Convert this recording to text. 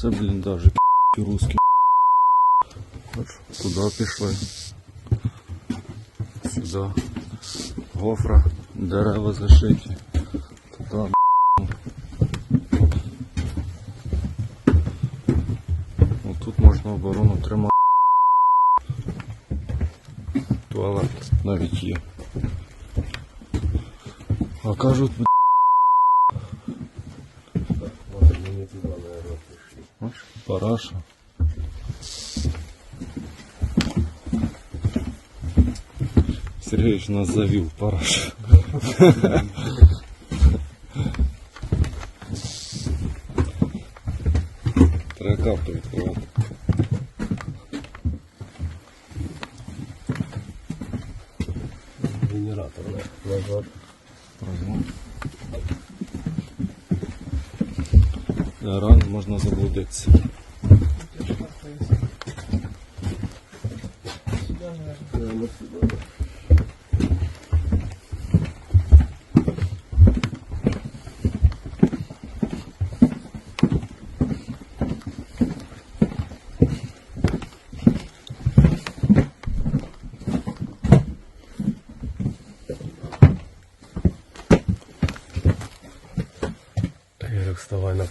Це бліндажик русський. Ось Туди пішли. Сюди. Гофра, дерева зашиті. Туди. Ну, тут можна оборону тримати. Туалет навіть є. А кажуть, б**, Ладно, мы не туда, наверное, пришли. параша. Сергеевич нас завів параша. Карту відкривати. Генератор, да? Назад. Возьму. Рано можна заблудитися. Прямо сюда. Ярик, вставай на